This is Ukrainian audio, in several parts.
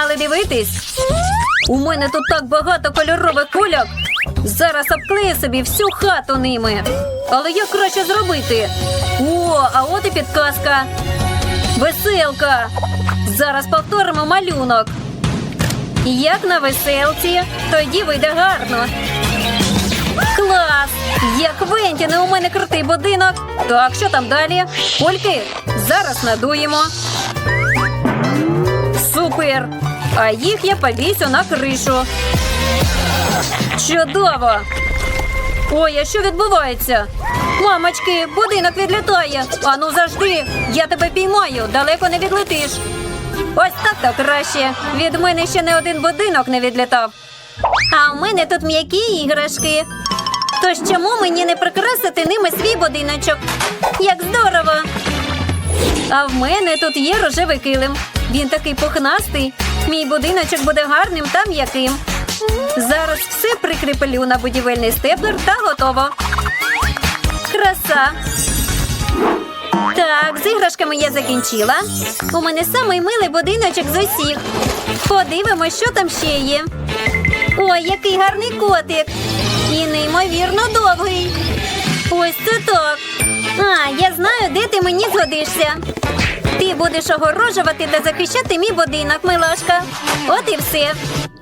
Погнали дивитись. У мене тут так багато кольорових кульок. Зараз обклею собі всю хату ними. Але як краще зробити? О, а от і підказка. Веселка. Зараз повторимо малюнок. Як на веселці, тоді вийде гарно. Клас! Як Квентіне, у мене крутий будинок. Так, що там далі? Кульки, зараз надуємо. Супер! А їх я повісю на кришу. Чудово! Ой, а що відбувається? Мамочки, будинок відлітає. Ану завжди, я тебе піймаю, далеко не відлетиш. Ось так то краще. Від мене ще не один будинок не відлітав. А в мене тут м'які іграшки. Тож чому мені не прикрасити ними свій будиночок? Як здорово! А в мене тут є рожевий килим. Він такий пухнастий. Мій будиночок буде гарним та м'яким. Зараз все прикріплю на будівельний степлер та готово. Краса. Так, з іграшками я закінчила. У мене самий милий будиночок з усіх. Подивимось, що там ще є. Ой, який гарний котик. І неймовірно довгий. Ось це так. А, я знаю, де ти мені згодишся. Ти будеш огорожувати та захищати мій будинок, милашка. От і все.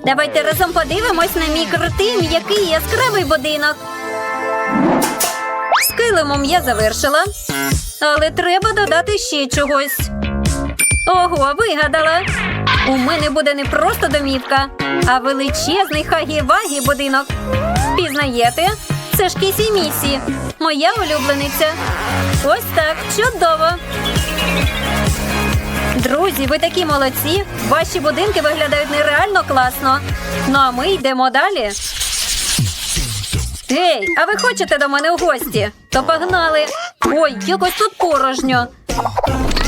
Давайте разом подивимось на мій крутий, м'який яскравий будинок. З килимом я завершила. Але треба додати ще чогось. Ого, вигадала. У мене буде не просто домівка, а величезний хагі-вагі будинок. Пізнаєте? Це ж Кісі Місі, моя улюблениця. Ось так, чудово. Друзі, ви такі молодці. Ваші будинки виглядають нереально класно. Ну а ми йдемо далі. Гей, а ви хочете до мене в гості? То погнали. Ой, якось тут порожньо.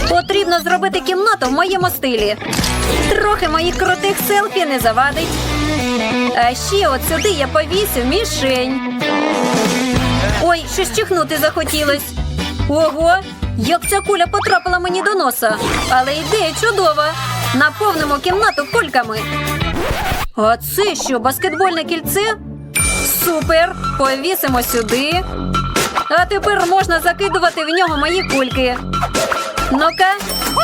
Потрібно зробити кімнату в моєму стилі. Трохи моїх крутих селфі не завадить. А ще от сюди я повісю мішень. Ой, щось чихнути захотілось. Ого, як ця куля потрапила мені до носа. Але ідея чудова. Наповнимо кімнату кульками. А це що, баскетбольне кільце? Супер! Повісимо сюди. А тепер можна закидувати в нього мої кульки. Ну-ка,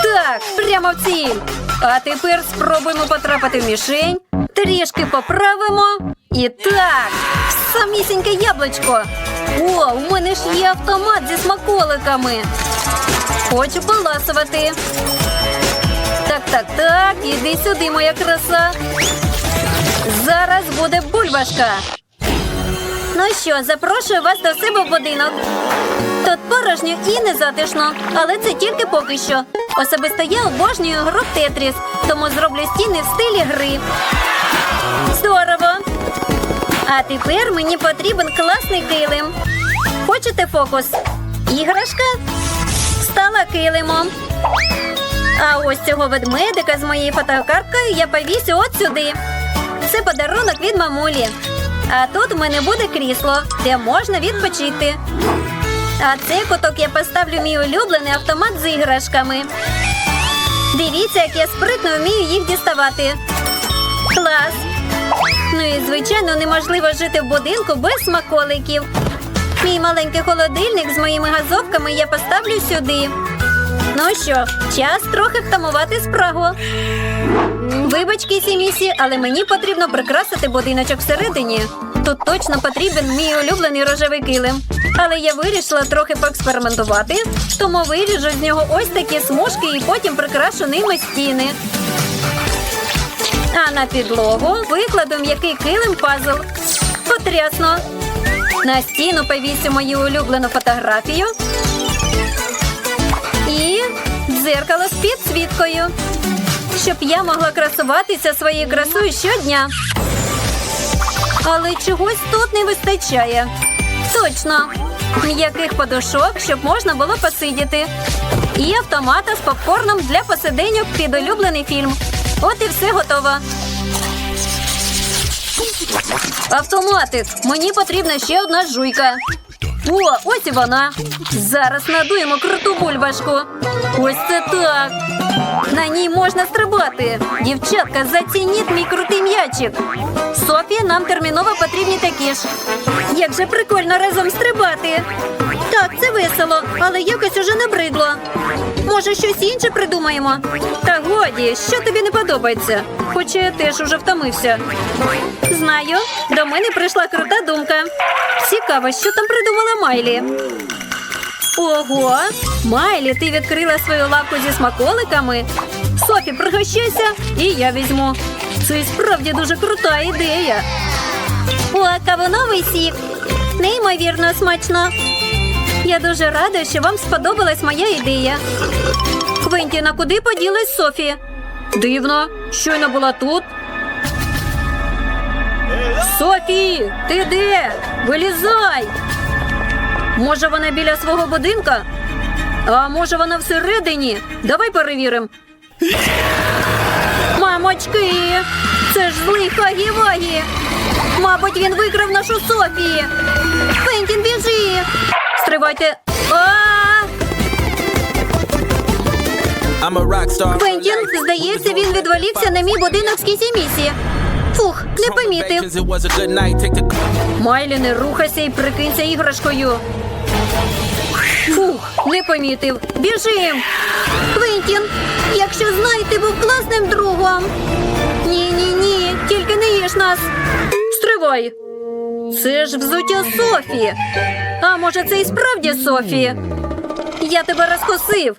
так, прямо в ціль. А тепер спробуємо потрапити в мішень. Трішки поправимо. І так, самісіньке яблучко. О, у мене ж є автомат зі смаколиками. Хочу поласувати. Так, так, так, іди сюди, моя краса. Зараз буде бульбашка. Ну що, запрошую вас до себе в будинок. Тут порожньо і незатишно, але це тільки поки що. Особисто я обожнюю гру Тетріс, тому зроблю стіни в стилі гри. Здорово! А тепер мені потрібен класний килим. Хочете фокус? Іграшка стала килимом. А ось цього ведмедика з моєю фотокарткою я повісю от сюди. Це подарунок від мамулі. А тут в мене буде крісло, де можна відпочити. А цей куток я поставлю мій улюблений автомат з іграшками. Дивіться, як я спритно вмію їх діставати. Клас! Ну і звичайно неможливо жити в будинку без смаколиків. Мій маленький холодильник з моїми газовками я поставлю сюди. Ну що, час трохи втамувати спрагу. Вибачки, сімісі, але мені потрібно прикрасити будиночок всередині. Тут точно потрібен мій улюблений рожевий килим. Але я вирішила трохи поекспериментувати, тому виріжу з нього ось такі смужки і потім прикрашу ними стіни. А на підлогу викладу м'який килим пазл. Потрясно. На стіну повісю мою улюблену фотографію. І дзеркало з підсвіткою. Щоб я могла красуватися своєю красою щодня. Але чогось тут не вистачає. Точно. М'яких подушок, щоб можна було посидіти. І автомата з попкорном для посиденьок під улюблений фільм. От і все готово. Автоматик, мені потрібна ще одна жуйка. О, ось і вона. Зараз надуємо круту бульбашку. Ось це так. На ній можна стрибати. Дівчатка, зацініть мій крутий м'ячик. Софі, нам терміново потрібні такі ж. Як же прикольно разом стрибати. Так, це весело, але якось уже набридло. Може, щось інше придумаємо? Та годі, що тобі не подобається? Хоча я теж уже втомився. Знаю, до мене прийшла крута думка. Цікаво, що там придумала Майлі. Ого, Майлі, ти відкрила свою лавку зі смаколиками. Софі, пригощайся, і я візьму. Це справді дуже крута ідея. О, кавуновий сік. Неймовірно смачно. Я дуже рада, що вам сподобалась моя ідея. Квентіна, куди поділась Софі? Дивно, щойно була тут. Софі, ти де? Вилізай! Може, вона біля свого будинка? А може, вона всередині? Давай перевіримо. Мамочки, це ж злий Хагі-Вагі. Мабуть, він викрав нашу Софі. Фентін, біжи. Стривайте. Фентін, здається, він відволікся на мій будинок з кісімісі. Фух, не помітив. Майлі, не рухайся і прикинься іграшкою. Не помітив. Біжим. Квентін, якщо знай, ти був класним другом. Ні, ні, ні, тільки не їж нас. Стривай. Це ж взуття Софі. А може, це і справді Софі? Я тебе розкосив.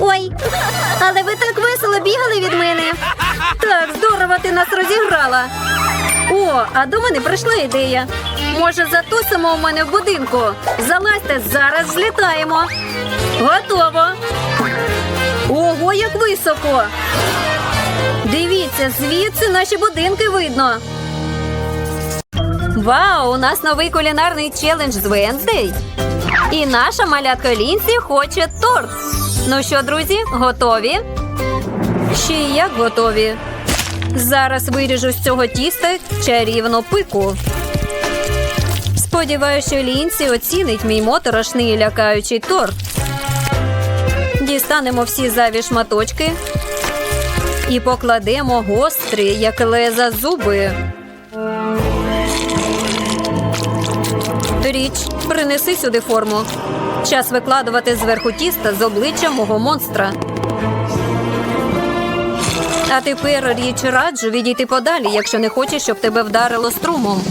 Ой, але ви так весело бігали від мене. Так, здорово ти нас розіграла. О, а до мене прийшла ідея. Може, затусимо у мене в будинку. Залазьте, зараз злітаємо. Готово. Ого, як високо. Дивіться, звідси наші будинки видно. Вау, у нас новий кулінарний челендж з Венздей. І наша малятка Лінсі хоче торт. Ну що, друзі, готові? Ще як готові. Зараз виріжу з цього тіста чарівну пику. Сподіваюся, що Лінсі оцінить мій моторошний лякаючий торт. Дістанемо всі зайві шматочки і покладемо гострі, як леза зуби. Річ, принеси сюди форму. Час викладувати зверху тіста з обличчя мого монстра. А тепер річ раджу відійти подалі, якщо не хочеш, щоб тебе вдарило струмом.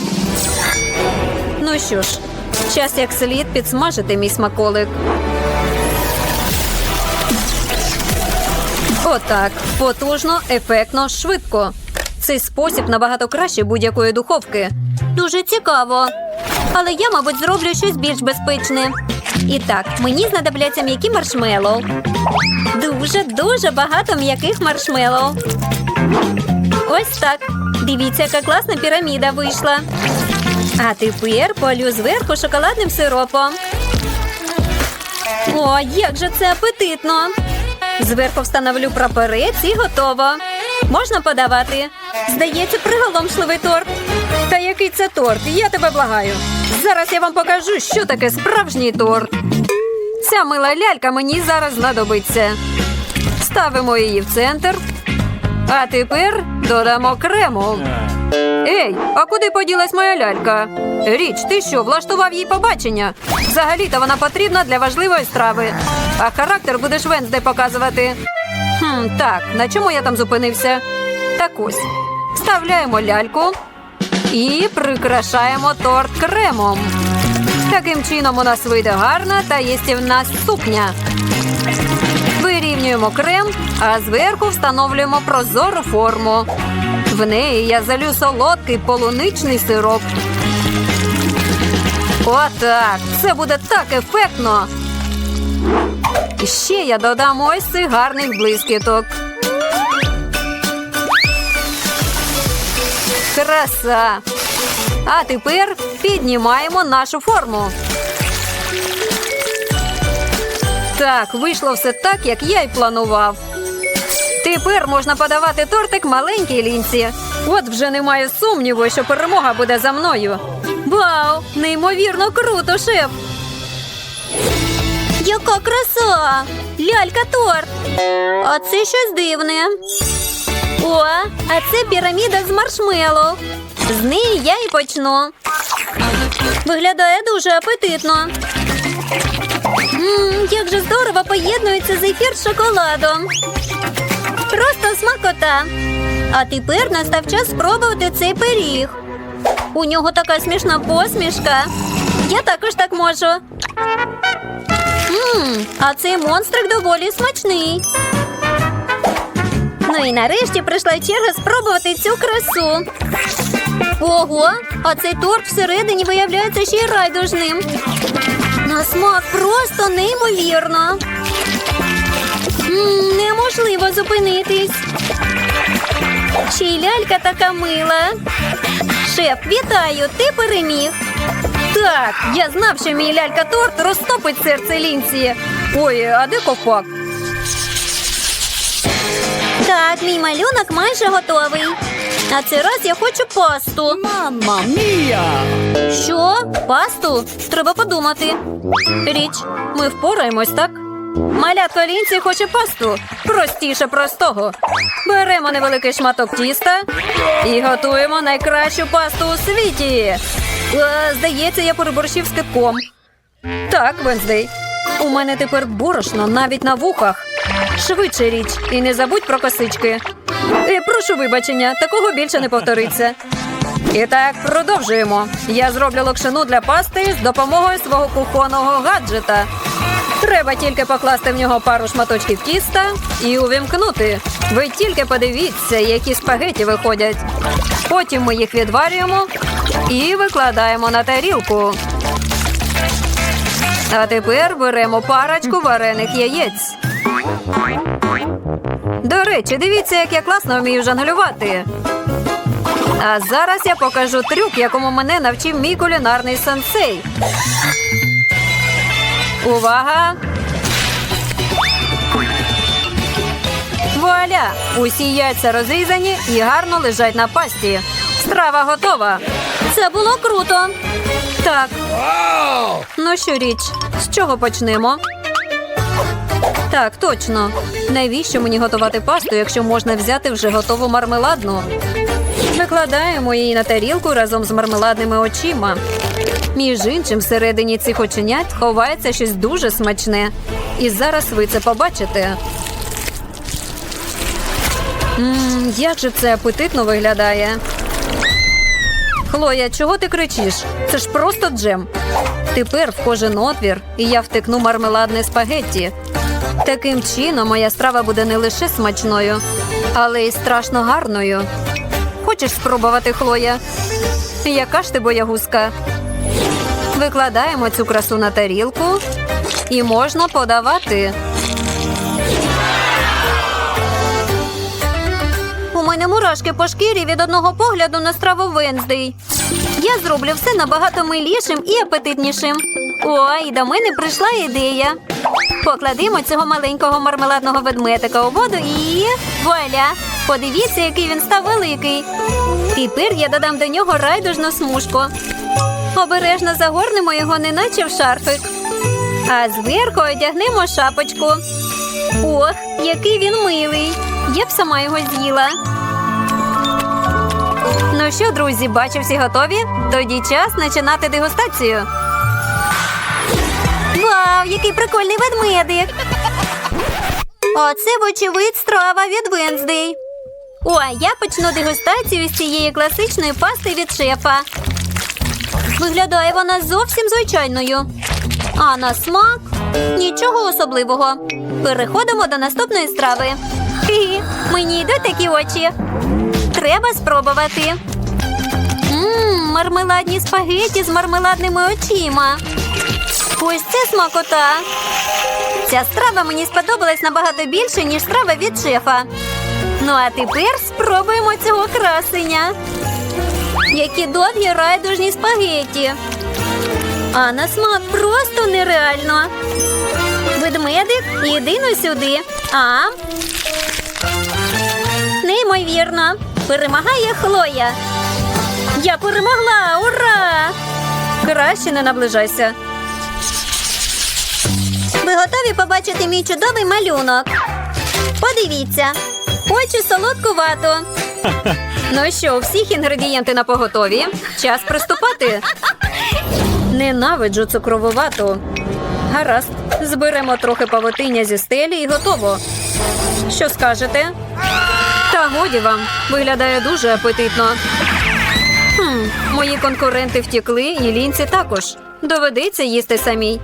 Ну що ж, час як слід підсмажити мій смаколик. Отак. Потужно, ефектно, швидко. Цей спосіб набагато краще будь-якої духовки. Дуже цікаво. Але я, мабуть, зроблю щось більш безпечне. І так, мені знадобляться м'які маршмеллоу. Дуже дуже багато м'яких маршмеллоу. Ось так. Дивіться, яка класна піраміда вийшла. А тепер полю зверху шоколадним сиропом. О, як же це апетитно! Зверху встановлю прапорець і готово. Можна подавати. Здається, приголомшливий торт. Та який це торт? Я тебе благаю. Зараз я вам покажу, що таке справжній торт. Ця мила лялька мені зараз знадобиться. Ставимо її в центр. А тепер додамо крему. Ей, а куди поділась моя лялька? Річ, ти що, влаштував їй побачення? Взагалі-то вона потрібна для важливої страви. А характер будеш Венсде показувати. Хм, Так, на чому я там зупинився? Так ось. Вставляємо ляльку і прикрашаємо торт кремом. Таким чином у нас вийде гарна та їстівна сукня. Вирівнюємо крем, а зверху встановлюємо прозору форму. В неї я залю солодкий полуничний сироп. Отак. Це буде так ефектно. Ще я додам ось цих гарних блискіток. Краса. А тепер піднімаємо нашу форму. Так, вийшло все так, як я й планував. Тепер можна подавати тортик маленькій лінці. От вже немає сумніву, що перемога буде за мною. Вау! Неймовірно круто, шеф! Яка краса! Лялька торт! А це щось дивне. О, а це піраміда з маршмеллоу. З неї я і почну. Виглядає дуже апетитно. Мм, як же здорово поєднується зефір з шоколадом. Просто смакота. А тепер настав час спробувати цей пиріг. У нього така смішна посмішка. Я також так можу. Мм, а цей монстрик доволі смачний. Ну і нарешті прийшла черга спробувати цю красу. Ого, а цей торт всередині виявляється ще й райдужним. На смак просто неймовірно. М, неможливо зупинитись. Й лялька така мила. Шеф, вітаю, ти переміг. Так, я знав, що мій лялька торт розтопить серце лінці. Ой, а де ковпак? Так, мій малюнок майже готовий. А цей раз я хочу пасту. Mamma mia! Що? Пасту? Треба подумати. Річ, ми впораємось, так? Малятко лінці хоче пасту. Простіше простого. Беремо невеликий шматок тіста і готуємо найкращу пасту у світі. Е, здається, я переборщив з кипком. Так, Венздей. У мене тепер борошно навіть на вухах. Швидше річ, і не забудь про косички. Е, прошу вибачення, такого більше не повториться. І так, продовжуємо. Я зроблю локшину для пасти з допомогою свого кухонного гаджета. Треба тільки покласти в нього пару шматочків тіста і увімкнути. Ви тільки подивіться, які спагеті виходять. Потім ми їх відварюємо і викладаємо на тарілку. А тепер беремо парочку варених яєць. До речі, дивіться, як я класно вмію жонглювати. А зараз я покажу трюк, якому мене навчив мій кулінарний сенсей. Увага! Вуаля! Усі яйця розрізані і гарно лежать на пасті. Страва готова. Це було круто. Так. Ну що річ, з чого почнемо? Так, точно. Навіщо мені готувати пасту, якщо можна взяти вже готову мармеладну? Викладаємо її на тарілку разом з мармеладними очима. Між іншим, всередині цих оченят ховається щось дуже смачне. І зараз ви це побачите. Мм, як же це апетитно виглядає. Хлоя, чого ти кричиш? Це ж просто джем. Тепер в кожен отвір і я втикну мармеладне спагетті. Таким чином моя страва буде не лише смачною, але й страшно гарною. Хочеш спробувати, Хлоя? Яка ж ти боягузка? Викладаємо цю красу на тарілку і можна подавати. У мене мурашки по шкірі від одного погляду на страву Венздей. Я зроблю все набагато милішим і апетитнішим. О, і до мене прийшла ідея. Покладемо цього маленького мармеладного ведмедика у воду і вуаля! Подивіться, який він став великий. Тепер я додам до нього райдужну смужку. Обережно загорнемо його, неначе в шарфик. А зверху одягнемо шапочку. Ох, який він милий. Я б сама його з'їла. Ну що, друзі, бачу, всі готові? Тоді час починати дегустацію. Вау, який прикольний ведмедик! Оце, вочевидь, страва від Венздей. О, я почну дегустацію з цієї класичної пасти від шефа. Виглядає вона зовсім звичайною. А на смак нічого особливого. Переходимо до наступної страви. Хі, мені йдуть такі очі. Треба спробувати. Мм, мармеладні спагеті з мармеладними очима. Ось це смакота. Ця страва мені сподобалась набагато більше, ніж страва від шефа. Ну а тепер спробуємо цього красення. Які довгі райдужні спагеті. А на смак просто нереально. Ведмедик, іди ну сюди. А. Неймовірно. Перемагає Хлоя. Я перемогла! Ура! Краще не наближайся. Готові побачити мій чудовий малюнок? Подивіться, хочу солодку вату. Ну що, всіх інгредієнти на поготові? Час приступати. Ненавиджу цукрову вату. Гаразд, зберемо трохи павутиння зі стелі і готово. Що скажете? Та годі вам, виглядає дуже апетитно. Хм, мої конкуренти втікли, і лінці також. Доведеться їсти самій.